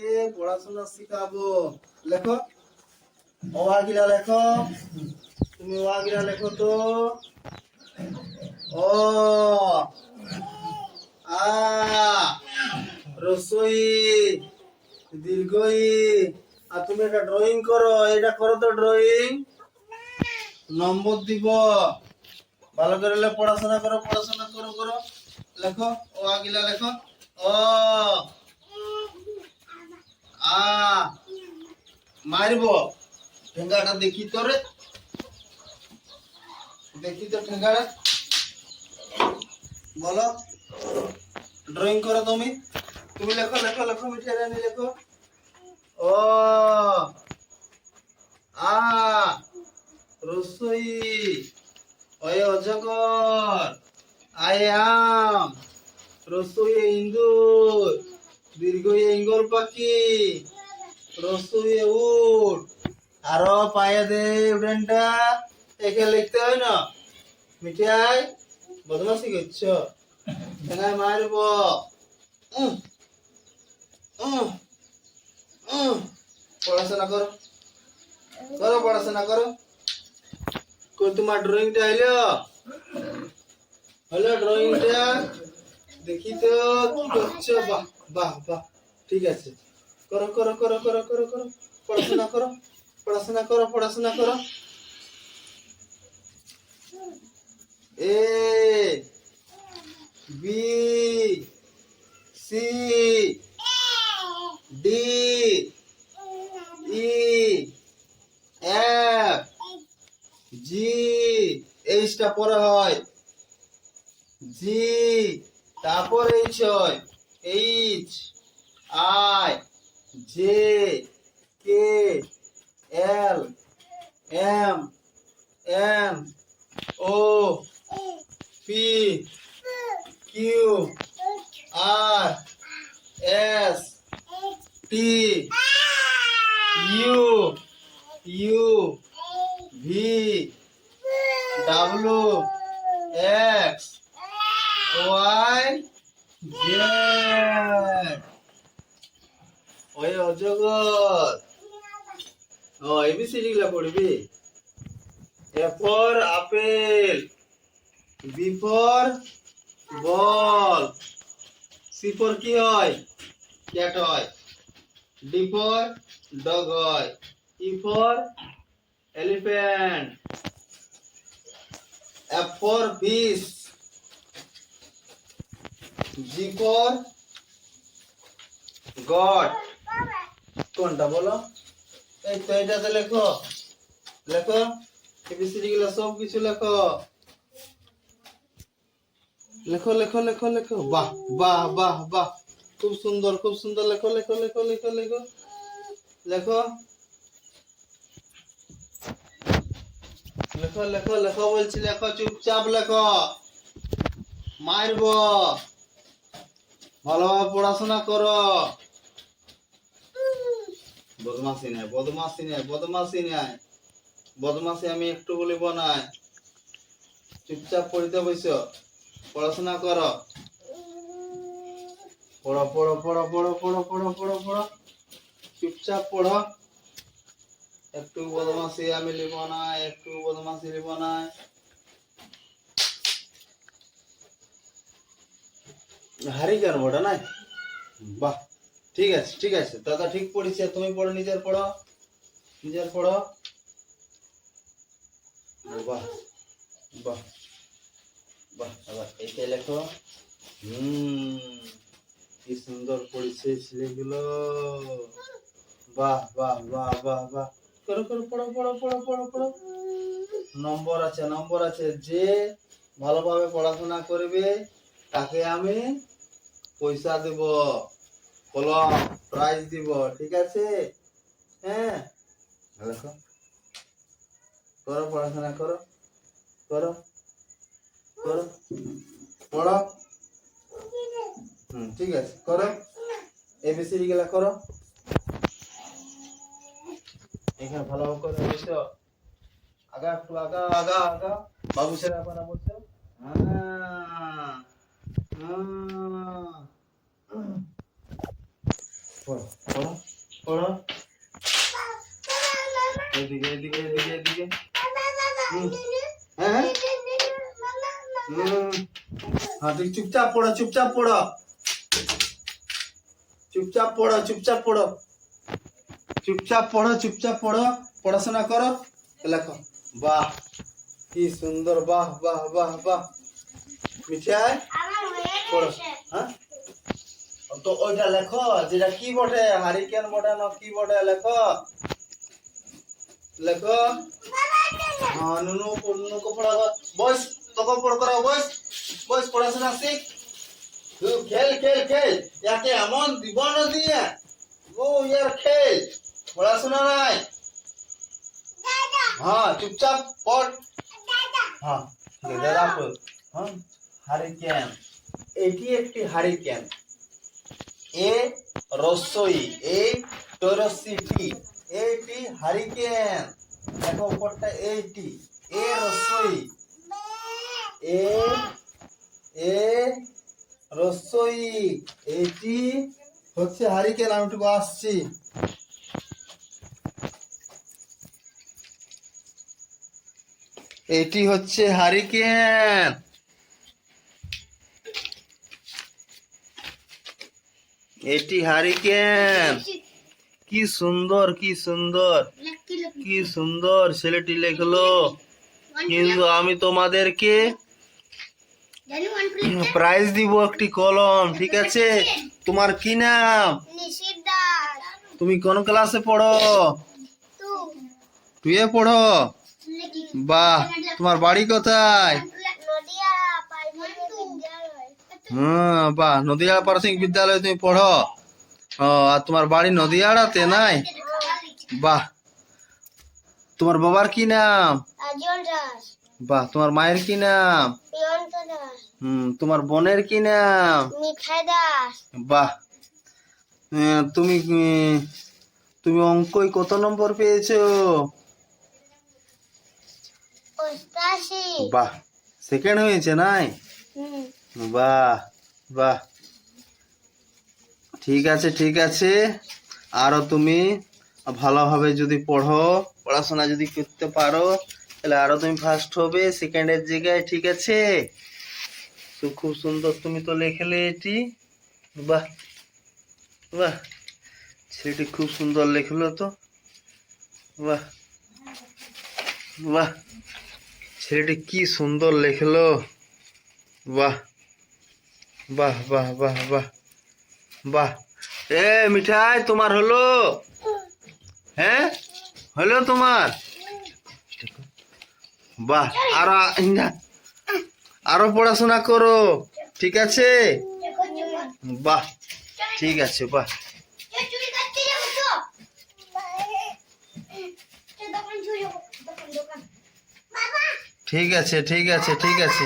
তোমাকে পড়াশোনা শিখাবো? লেখো। অগিরা লেখো। তুমি অগিরা লেখো তো। ও আ। রসই। দীর্ঘই। আর তুমি একটা ড্রয়িং করো। এটা করো তো ড্রয়িং নম্বর দিব। ভালো করে পড়াশোনা করো পড়াশোনা করো করো। লেখো। ও আগিলা লেখো। ও মারব ঠেঙ্গাটা দেখি তো রে দেখি তো ঠেঙ্গাটা বলো ড্রয়িং করো তুমি তুমি লেখো লেখো লেখো মিঠাই রানী লেখো ও আ অজগর আই আম রসই ইন্দুর দীর্ঘ ইঙ্গল পাখি। রসই উট আরও পায়ে দে উডেনটা একে লিখতে হয় না। মিঠাই বদমাসি করছ। ঠেঙায় মারব। পড়াশোনা করো। করো, পড়াশোনা করো। কই তোমার ড্রয়িংটা হইল হলো ড্রয়িংটা দেখি তো, কি করছ, বাহ। বাহ বাহ, ঠিক আছে। করো করো করো করো করো করো। পড়াশোনা করো পড়াশোনা করো পড়াশোনা করো। A, B, C, D, E, F, G, এইচটা পরে হয়। জি, তারপর এইচ হয় H I J K L M N O P Q R S T U U V W X Y ওই অজগর। ও এবিসিডি গুলা পড়বি? A for apple B for ball C for কি হয়? ক্যাট হয়। ডি ফর ডগ হয়। E for elephant F fish G for God. কোনটা বলো? এই তো এটাতে লেখো। লেখো? এবিসিডি গুলো সব কিছু লেখো। লেখো লেখো লেখো লেখো। বাহ বাহ বাহ বাহ। খুব সুন্দর খুব সুন্দর। লেখো লেখো লেখো লেখো লেখো। লেখো? লেখো লেখো লেখো বলছি। লেখো, চুপচাপ লেখো। মারব। ভালোভাবে পড়াশোনা করো। বদমাসি নাই বদমাসি নাই বদমাসি নাই। বদমাসি আমি একটু বলিব নাই চুপচাপ পড়িতে বইস পড়াশোনা করো। পড়ো পড়ো পড়ো পড়ো পড়ো পড়ো পড়ো পড়ো। চুপচাপ পড়ো। একটু বদমাসি আমি লিব না, একটু বদমাসি লিব না। হারি কেন ওটা, নাই? বাহ, ঠিক আছে ঠিক আছে। দাদা ঠিক পড়েছে তুমি পড়ো, নিজের পড়ো। নিজের পড়ো। বাহ বাহ বাহ, আবার এইটাই লেখো। হুম, কি সুন্দর পড়েছে ছেলেগুলো। বাহ বাহ বাহ বাহ বাহ। করো করো, পড়ো পড়ো পড়ো পড়ো পড়ো। নম্বর আছে নম্বর আছে। যে ভালোভাবে পড়াশোনা করবে, তাকে আমি পয়সা দেব, কলম প্রাইজ দিব, ঠিক আছে? হ্যাঁ? করো, পড়াশোনা করো। করো। করো। পড়ো। হুম, ঠিক আছে। করো। এবিসিডি গুলা করো। এখানে ভালো করে বসো। আগা, একটু আগা আগা আগা। বাবু ছেলে আপনারা বলছো। হ্যাঁ হ্যাঁ পড়ো পড়ো পড়ো এদিকে এদিকে এদিকে এদিকে হুম। হ্যাঁ হ্যাঁ হুম। হ্যাঁ তুই চুপচাপ পড়ো চুপচাপ পড়ো চুপচাপ পড়ো চুপচাপ পড়ো চুপচাপ পড়ো চুপচাপ পড়ো পড়াশোনা করো লেখো। বাহ কি সুন্দর বাহ বাহ বাহ বাহ। মিঠাই পড়ো। হ্যাঁ? তো ওইটা লেখো, যেটা কি বটে হারিকেন বটে না কি বটে লেখো। লেখো। হ্যাঁ নুনু নুনুকে পড়াবো বস তোকে পড় করা বস বস পড়াশোনা শিখ। তুই খেল খেল খেল। ইয়াকে এমন দিব না দিয়ে ও ইয়ার খেল। পড়াশোনা নাই। হ্যাঁ চুপচাপ পড়। হ্যাঁ দাদা হ্যাঁ হারিকেন এটি একটি হারিকেন এ রসই, এ টরসিটি এটি হারিকেন। দেখো উপরটা এইটি এ রসই। এ এ রসই এটি হচ্ছে হারিকেন, আমি একটু আসছি। এটি হচ্ছে হারিকেন। এটি হারিকেন। কি? সুন্দর কি সুন্দর কি সুন্দর ছেলেটি লেখলো। কিন্তু আমি তোমাদেরকে প্রাইজ দিব একটি কলম ঠিক আছে? তোমার কি নাম? তুমি কোন ক্লাসে পড়ো? টুয়ে পড়ো? বাহ তোমার বাড়ি কোথায়? হ্যাঁ বাহ নদীয়াড়া প্রাথমিক বিদ্যালয়ে তুমি পড়ো? ও আর তোমার বাড়ি নদীয়াড়াতে নাই? বাহ। তোমার বাবার কি নাম? বাহ তোমার মায়ের কি নাম? হুম তোমার বোনের কি নাম? বাহ। তুমি তুমি অঙ্কই কত নম্বর পেয়েছ? বাহ সেকেন্ড হয়েছে নাই? হুম। বাহ বাহ। ঠিক আছে ঠিক আছে। আরও তুমি ভালোভাবে যদি পড়ো, পড়াশোনা যদি করতে পারো, তাহলে আরও তুমি ফার্স্ট হবে সেকেন্ডের জায়গায়, ঠিক আছে? তো খুব সুন্দর তুমি তো লেখলে এটি। বাহ বাহ। ছেলেটি খুব সুন্দর লেখলো তো। বাহ বাহ। ছেলেটি কি সুন্দর লেখলো। বাহ। বাহ বাহ বাহ বাহ বাহ। এ, মিঠাই, তোমার হলো? হ্যাঁ? হলো তোমার? বাহ, আরও আরও পড়াশোনা করো, ঠিক আছে? বাহ, ঠিক আছে, বাহ। ঠিক আছে ঠিক আছে ঠিক আছে।